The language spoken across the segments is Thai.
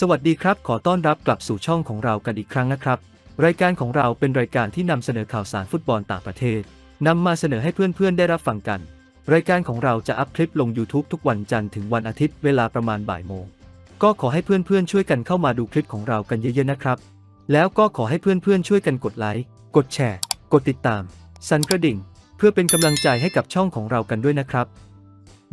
สวัสดีครับ ขอต้อนรับกลับสู่ช่องของเรากันอีกครั้งนะครับ รายการของเราเป็นรายการที่นำเสนอข่าวสารฟุตบอลต่างประเทศนำมาเสนอให้เพื่อนๆได้รับฟังกัน รายการของเราจะอัพคลิปลง YouTube ทุกวันจันทร์ถึงวันอาทิตย์เวลาประมาณบ่ายโมง ก็ขอให้เพื่อนๆช่วยกันเข้ามาดูคลิปของเรากันเยอะๆนะครับ แล้วก็ขอให้เพื่อนๆช่วยกันกดไลค์ กดแชร์ กดติดตาม สั่นกระดิ่ง เพื่อเป็นกำลังใจให้กับช่องของเรากันด้วยนะครับ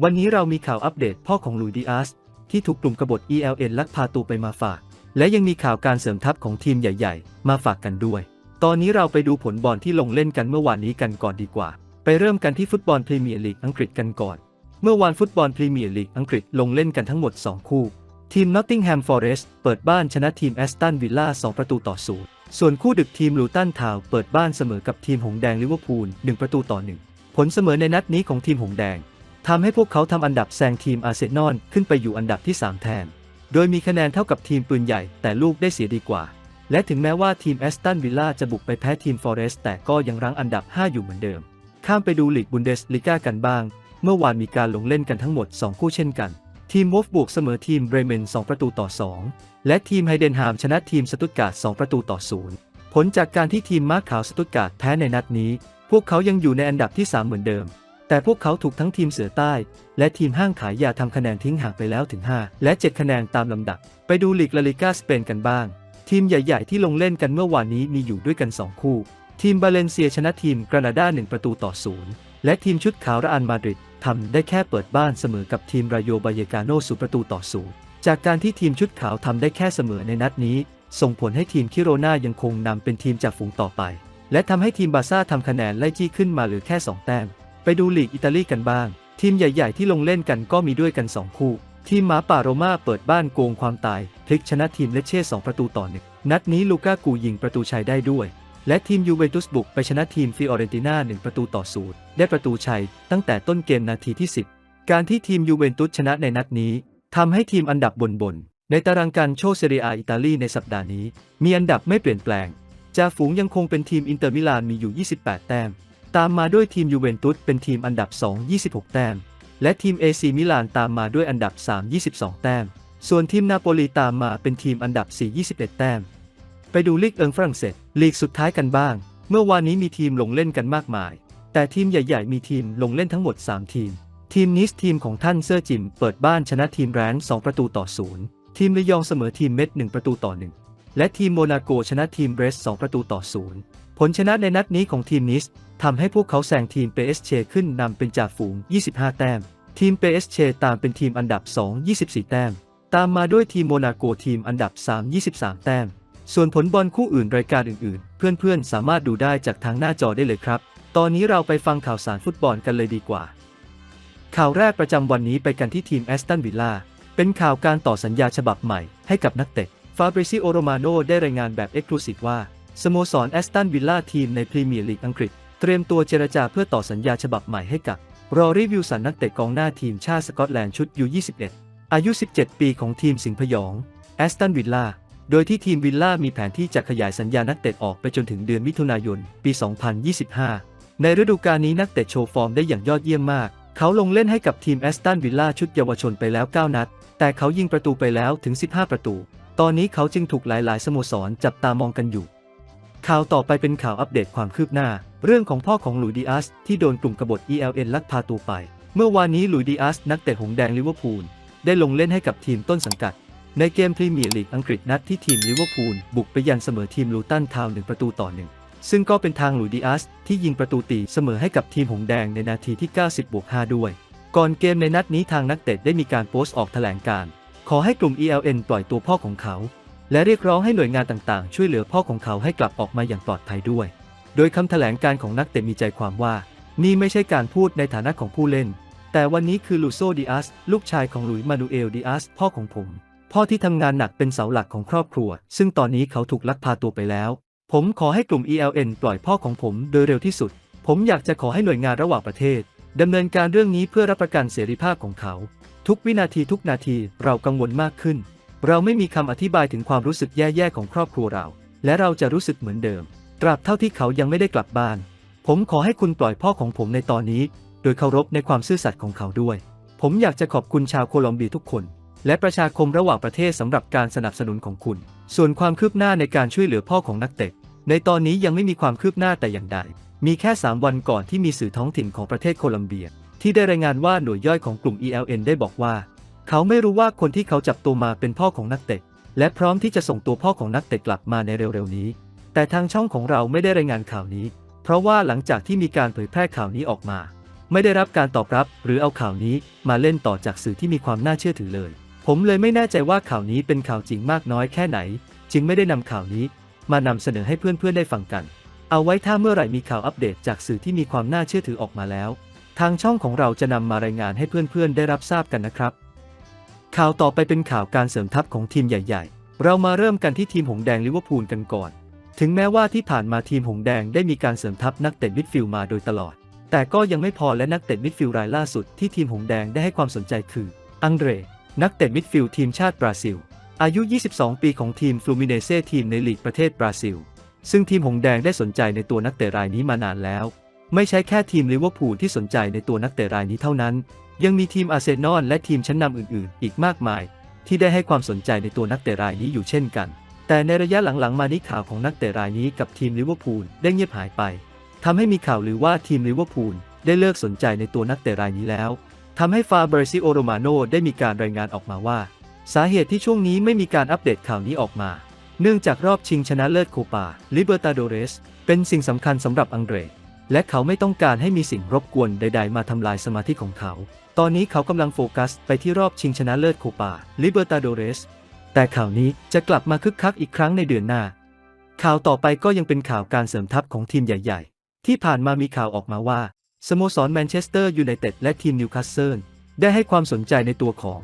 วันนี้เรามีข่าวอัปเดตพ่อของลุยดิอาส ที่ถูกกลุ่มกบฏ ELN ลักพาตัวไปมาฝาก และยังมีข่าวการเสริมทัพของทีมใหญ่ ๆ มาฝากกันด้วย ตอนนี้เราไปดูผลบอลที่ลงเล่นกันเมื่อวานนี้กันก่อนดีกว่า ไปเริ่มกันที่ฟุตบอลพรีเมียร์ลีกอังกฤษกันก่อน เมื่อวานฟุตบอลพรีเมียร์ลีกอังกฤษลงเล่นกันทั้งหมด 2 คู่ ทีม Nottingham Forest เปิดบ้านชนะทีม Aston Villa 2ประตูต่อศูนย์ส่วนคู่ดึกทีมลูตันทาวเปิดบ้านเสมอกับทีมหงแดงลิเวอร์พูล1ประตูต่อ1ผลเสมอในนัดนี้ของทีมหงแดง ทำให้พวกเขาทำอันดับแซงทีมอาร์เซนอลขึ้นไปอยู่อันดับที่ 3 แทน โดยมีคะแนนเท่ากับทีมปืนใหญ่ แต่ลูกได้เสียดีกว่า และถึงแม้ว่าทีมแอสตันวิลล่าจะบุกไปแพ้ทีมฟอเรสต์แต่ก็ยังรั้งอันดับ 5 อยู่เหมือนเดิม ข้ามไปดูลีกบุนเดสลิก้ากันบ้าง เมื่อวานมีการลงเล่นกันทั้งหมด 2 คู่เช่นกัน ทีมวอฟบวกเสมอทีมเบรเมน 2 ประตูต่อ 2 และทีมไฮเดนฮามชนะทีมสตุตการ์ด 2 ประตูต่อ 0 ผลจากการที่ทีมม้าขาวสตุตการ์ดแพ้ในนัดนี้ พวกเขายังอยู่ในอันดับที่ 3 เหมือนเดิม แต่พวกเขาถูกทั้งทีมเสือใต้ และทีมห้างขายยาทำคะแนนทิ้งห่างไปแล้วถึง 5 และ 7 คะแนนตามลำดับ ไปดูลีกลาลิก้าสเปนกันบ้าง ทีมใหญ่ ๆ ที่ลงเล่นกันเมื่อวานนี้มีอยู่ด้วยกัน 2 คู่ ทีมบาเลนเซียชนะทีมกรานาดา1 ประตูต่อ0และทีมชุดขาวระอันมาดริดทำได้แค่เปิดบ้านเสมอกับทีมรายโยบายกาโนสูประตูต่อ0จากการที่ทีมชุดขาวทำได้แค่เสมอในนัดนี้ ส่งผลให้ทีมคิโรนายังคงนำเป็นทีมจากฝูงต่อไป และทำให้ทีมบาซ่าทำคะแนนไล่จี้ขึ้นมาเหลือแค่ 2 แต้ม ไปดูลีกอิตาลีกันบ้าง ทีมใหญ่ ๆ ที่ลงเล่นกันก็มีด้วยกัน 2 คู่ ทีมหมาป่าโรม่าเปิดบ้านโกงความตายพลิกชนะทีมเลเช่2ประตูต่อหนึ่งนัดนี้ลูก้ากูยิงประตูชัยได้ด้วย และทีมยูเวนตุสบุกไปชนะทีมฟิออเรนติน่า1ประตูต่อศูนย์ได้ประตูชัยตั้งแต่ต้นเกมนาทีที่ 10 การที่ทีมยูเวนตุสชนะในนัดนี้ทำให้ทีมอันดับบนบนๆในตารางการโชว์เซเรียอิตาลีในสัปดาห์นี้ มีอันดับไม่เปลี่ยนแปลงจ่าฝูงยังคงเป็นทีมอินเตอร์มิลานมีอยู่ 28 แต้ม ตามมาด้วยทีมยูเวนตุสเป็นทีมอันดับ 2 26 แต้ม และทีมเอซีมิลานตามมาด้วยอันดับ 3 22 แต้ม ส่วนทีมนาโปลีตามมาเป็นทีมอันดับ 4 21 แต้ม ไปดูลีกเอิงฝรั่งเศสลีกสุดท้ายกันบ้าง เมื่อวานนี้มีทีมลงเล่นกันมากมาย แต่ทีมใหญ่ ๆ มีทีมลงเล่นทั้งหมด 3 ทีม ทีมนิสทีมของท่านเซอร์จิม เปิดบ้านชนะทีมแรน2ประตูต่อ0ทีมระยองเสมอทีมเม็ด1ประตูต่อ1และทีมโมนาโกชนะทีมเบรส2ประตูต่อ0 ผลชนะในนัดนี้ของทีมนิสทำให้พวกเขาแซงทีมเปเอสเชขึ้นนำเป็นจ่าฝูง 25 แต้ม ทีมเปเอสเชตามเป็นทีมอันดับ 2 24 แต้ม ตามมาด้วยทีมโมนาโกทีมอันดับ 3 23 แต้ม ส่วนผลบอลคู่อื่นรายการอื่นๆ เพื่อนๆ สามารถดูได้จากทางหน้าจอได้เลยครับ ตอนนี้เราไปฟังข่าวสารฟุตบอลกันเลยดีกว่า ข่าวแรกประจำวันนี้ไปกันที่ทีมแอสตันวิลล่า เป็นข่าวการต่อสัญญาฉบับใหม่ให้กับนักเตะ ฟาบริซิโอโรมาโนได้รายงานแบบเอ็กซ์คลูซีฟว่า สโมสรแอสตันวิลล่าทีมในพรีเมียร์ลีกอังกฤษ เตรียมตัวเจรจาเพื่อต่อสัญญาฉบับใหม่ให้กับรอรีวิวสันนักเตะกองหน้าทีมชาติสกอตแลนด์ชุดยู21อายุ 17 ปีของทีมสิงห์พยองแอสตันวิลล่าโดยที่ทีมวิลล่ามีแผนที่จะขยายสัญญานักเตะออกไปจนถึงเดือนมิถุนายน ปี 2025 ในฤดูกาลนี้นักเตะโชว์ฟอร์มได้อย่างยอดเยี่ยมมาก เขาลงเล่นให้กับทีมแอสตันวิลล่าชุดเยาวชนไปแล้ว 9 นัด แต่เขายิงประตูไปแล้วถึง 15 ประตู ตอนนี้เขาจึงถูกหลาย ๆ สโมสรจับตามองกันอยู่ ข่าวต่อไปเป็นข่าวอัปเดตความคืบหน้า เรื่องของพ่อของหลุยดีอาสที่โดนกลุ่มกบฏ ELN ลักพาตัวไป เมื่อวานนี้หลุยดีอาสนักเตะหงแดงลิเวอร์พูลได้ลงเล่นให้กับทีมต้นสังกัด ในเกมพรีเมียร์ลีกอังกฤษนัดที่ทีมลิเวอร์พูลบุกไปยันเสมอทีมลูตันทาวน์หนึ่งประตูต่อหนึ่งซึ่งก็เป็นทางหลุยดีอาสที่ยิงประตูตีเสมอให้กับทีมหงแดงในนาทีที่ 90บวก5ด้วย ก่อนเกมในนัดนี้ทางนักเตะได้มีการโพสต์ออกแถลงการ ขอให้กลุ่ม ELN ปล่อยตัวพ่อของเขา และเรียกร้องให้หน่วยงานต่างๆ ช่วยเหลือพ่อของเขาให้กลับออกมาอย่างปลอดภัยด้วย โดยคำแถลงการของนักเตะมีใจความว่า นี่ไม่ใช่การพูดในฐานะของผู้เล่น แต่วันนี้คือลูโซดิอาสลูกชายของหลุยมานูเอลดิอาสพ่อของผม พ่อที่ทำงานหนักเป็นเสาหลักของครอบครัว ซึ่งตอนนี้เขาถูกลักพาตัวไปแล้ว ผมขอให้กลุ่ม ELN ปล่อยพ่อของผมโดยเร็วที่สุด ผมอยากจะขอให้หน่วยงานระหว่างประเทศดำเนินการเรื่องนี้เพื่อรับประกันเสรีภาพของเขา ทุกวินาทีทุกนาทีเรากังวลมากขึ้น เราไม่มีคำอธิบายถึงความรู้สึกแย่ๆของครอบครัวเรา และเราจะรู้สึกเหมือนเดิม ตราบเท่าที่เขายังไม่ได้กลับบ้าน ผมขอให้คุณปล่อยพ่อของผมในตอนนี้ โดยเคารพในความซื่อสัตย์ของเขาด้วย ผมอยากจะขอบคุณชาวโคลอมเบียทุกคน และประชาคมระหว่างประเทศสำหรับการสนับสนุนของคุณ ส่วนความคืบหน้าในการช่วยเหลือพ่อของนักเตะในตอนนี้ยังไม่มีความคืบหน้าแต่อย่างใด มีแค่ 3 วันก่อนที่มีสื่อท้องถิ่นของประเทศโคลัมเบีย ที่ได้รายงานว่าหน่วยย่อยของกลุ่ม ELN ได้บอกว่า เขาไม่รู้ว่าคนที่เขาจับตัวมาเป็นพ่อของนักเตะ และพร้อมที่จะส่งตัวพ่อของนักเตะกลับมาในเร็วๆนี้ แต่ทางช่องของเราไม่ได้รายงานข่าวนี้ เพราะว่าหลังจากที่มีการเผยแพร่ข่าวนี้ออกมา ไม่ได้รับการตอบรับ หรือเอาข่าวนี้มาเล่นต่อจากสื่อที่มีความน่าเชื่อถือเลย ผมเลยไม่แน่ใจว่าข่าวนี้เป็นข่าวจริงมากน้อยแค่ไหน จึงไม่ได้นำข่าวนี้ มานำเสนอให้เพื่อนๆได้ฟังกัน เอาไว้ถ้าเมื่อไหร่มีข่าวอัปเดตจากสื่อที่มีความน่าเชื่อถือออกมาแล้ว ทางช่องของเราจะนำมารายงานให้เพื่อนๆได้รับทราบกันนะครับ ข่าวต่อไปเป็นข่าวการเสริมทัพของทีมใหญ่ ๆ เรามาเริ่มกันที่ทีมหงแดงลิเวอร์พูลกันก่อน ถึงแม้ว่าที่ผ่านมาทีมหงแดงได้มีการเสริมทัพนักเตะมิดฟิลด์มาโดยตลอด แต่ก็ยังไม่พอและนักเตะมิดฟิลด์รายล่าสุดที่ทีมหงแดงได้ให้ความสนใจคือ อังเดร นักเตะมิดฟิลด์ทีมชาติบราซิล อายุ 22 ปีของทีมฟลูมิเนเซ่ทีมในลีกประเทศบราซิล ซึ่งทีมหงแดงได้สนใจในตัวนักเตะรายนี้มานานแล้ว ไม่ใช่แค่ทีมลิเวอร์พูลที่สนใจในตัวนักเตะรายนี้เท่านั้น ยังมีทีมอาร์เซนอลและทีมชั้นนำอื่นๆ อีกมากมาย ที่ได้ให้ความสนใจในตัวนักเตะรายนี้อยู่เช่นกัน แต่ในระยะหลังๆ มานี้ข่าวของนักเตะรายนี้กับทีมลิเวอร์พูลได้เงียบหายไปทำให้มีข่าวลือว่าทีมลิเวอร์พูลได้เลิกสนใจในตัวนักเตะรายนี้แล้วทำให้ฟาเบรซิโอโรมาโนได้มีการรายงานออกมาว่า สาเหตุที่ช่วงนี้ไม่มีการอัปเดตข่าวนี้ออกมา เนื่องจากรอบชิงชนะเลิศโคปาลิเบอร์ตาโดเรสเป็นสิ่งสำคัญสำหรับอังเดรและเขาไม่ต้องการให้มีสิ่งรบกวนใด ๆ มาทำลายสมาธิของเขา ตอนนี้เขากำลังโฟกัสไปที่รอบชิงชนะเลิศโคปาลิเบอร์ตาโดเรสแต่ข่าวนี้จะกลับมาคึกคักอีกครั้งในเดือนหน้า ข่าวต่อไปก็ยังเป็นข่าวการเสริมทัพของทีมใหญ่ ๆ ที่ผ่านมามีข่าวออกมาว่า สโมสรแมนเชสเตอร์ยูไนเต็ดและทีมนิวคาสเซิลได้ให้ความสนใจในตัวของ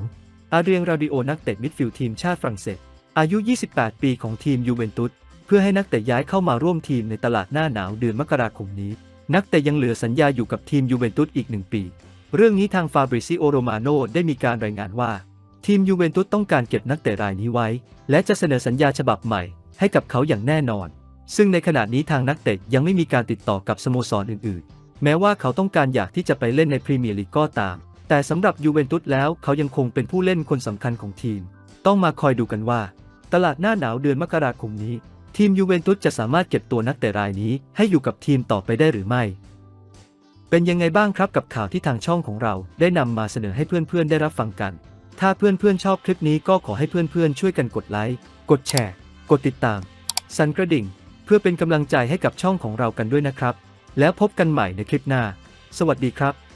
อาเรียงราดิโอนักเตะมิดฟิลด์ทีมชาติฝรั่งเศส อายุ 28 ปีของทีมยูเวนตุสเพื่อให้นักเตะย้ายเข้ามาร่วมทีมในตลาดหน้าหนาวเดือนมกราคมนี้ นักเตะยังเหลือสัญญาอยู่กับทีมยูเวนตุสอีกหนึ่งปี เรื่องนี้ทางฟาบริซิโอโรมาโนได้มีการรายงานว่า ทีมยูเวนตุสต้องการเก็บนักเตะรายนี้ไว้ และจะเสนอสัญญาฉบับใหม่ให้กับเขาอย่างแน่นอน ซึ่งในขณะนี้ทางนักเตะยังไม่มีการติดต่อกับสโมสรอื่นๆ แม้ว่าเขาต้องการอยากที่จะไปเล่นในพรีเมียร์ลีกก็ตาม แต่สำหรับยูเวนตุสแล้วเขายังคงเป็นผู้เล่นคนสำคัญของทีม ต้องมาคอยดูกันว่า ตลาดหน้าหนาวเดือนมกราคมนี้ ทีมยูเวนตุสจะสามารถเก็บตัวนักเตะรายนี้ให้อยู่กับทีมต่อไปได้หรือไม่ เป็นยังไงบ้างครับกับข่าวที่ทางช่องของเราได้นำมาเสนอให้เพื่อนๆได้รับฟังกัน ถ้าเพื่อนๆชอบคลิปนี้ก็ขอให้เพื่อนๆช่วยกันกดไลค์ กดแชร์ กดติดตาม สั่นกระดิ่ง เพื่อเป็นกำลังใจให้กับช่องของเรากันด้วยนะครับ แล้วพบกันใหม่ในคลิปหน้า สวัสดีครับ